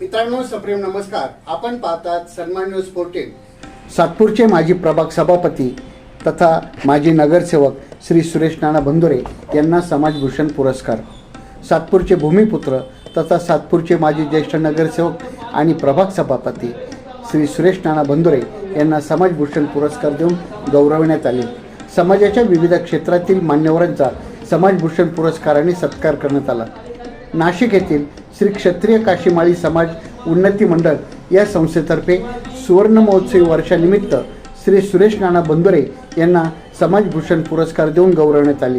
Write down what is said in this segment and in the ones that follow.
मित्रांनो सप्रेम नमस्कार. आपण पाहतात सन्मान न्यूज फोर्टीन सातपूरचे माजी प्रभाग सभापती तथा माजी नगरसेवक श्री सुरेश नाना बंदुरे यांना समाजभूषण पुरस्कार. सातपूरचे भूमिपुत्र तथा सातपूरचे माजी ज्येष्ठ नगरसेवक आणि प्रभाग सभापती श्री सुरेश नाना बंदुरे यांना समाजभूषण पुरस्कार देऊन गौरवण्यात आले. समाजाच्या विविध क्षेत्रातील मान्यवरांचा समाजभूषण पुरस्काराने सत्कार करण्यात आला. नाशिक येथील श्री क्षत्रिय काशीमाळी समाज उन्नती मंडळ या संस्थेतर्फे सुवर्ण महोत्सवी वर्षानिमित्त श्री सुरेश नाना बंदुरे यांना समाजभूषण पुरस्कार देऊन गौरवण्यात आले.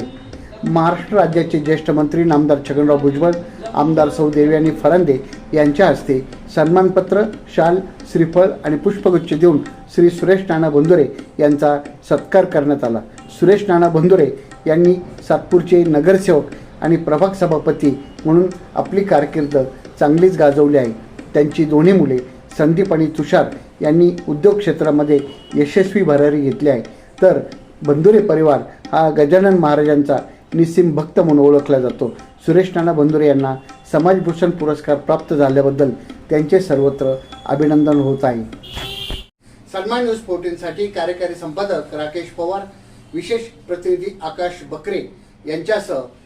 महाराष्ट्र राज्याचे ज्येष्ठ मंत्री नामदार छगनराव भुजबळ आमदार सौ देवयानी फरांदे यांच्या हस्ते सन्मानपत्र शाल श्रीफळ आणि पुष्पगुच्छ देऊन श्री सुरेश नाना बंदुरे यांचा सत्कार करण्यात आला. सुरेश नाना बंदुरे यांनी सातपूरचे नगरसेवक आणि प्रभाग सभापती म्हणून आपली कारकीर्द चांगलीच गाजवली आहे. त्यांची दोन्ही मुले संदीप आणि तुषार यांनी उद्योग क्षेत्रामध्ये यशस्वी भरारी घेतली आहे. तर बंधुरे परिवार हा गजानन महाराजांचा निस्सिम भक्त म्हणून ओळखला जातो. सुरेश नाना बंधुरे यांना समाजभूषण पुरस्कार प्राप्त झाल्याबद्दल त्यांचे सर्वत्र अभिनंदन होत आहे. सन्मान न्यूज फोर्टीनसाठी कार्यकारी संपादक राकेश पवार विशेष प्रतिनिधी आकाश बकरे यांच्यासह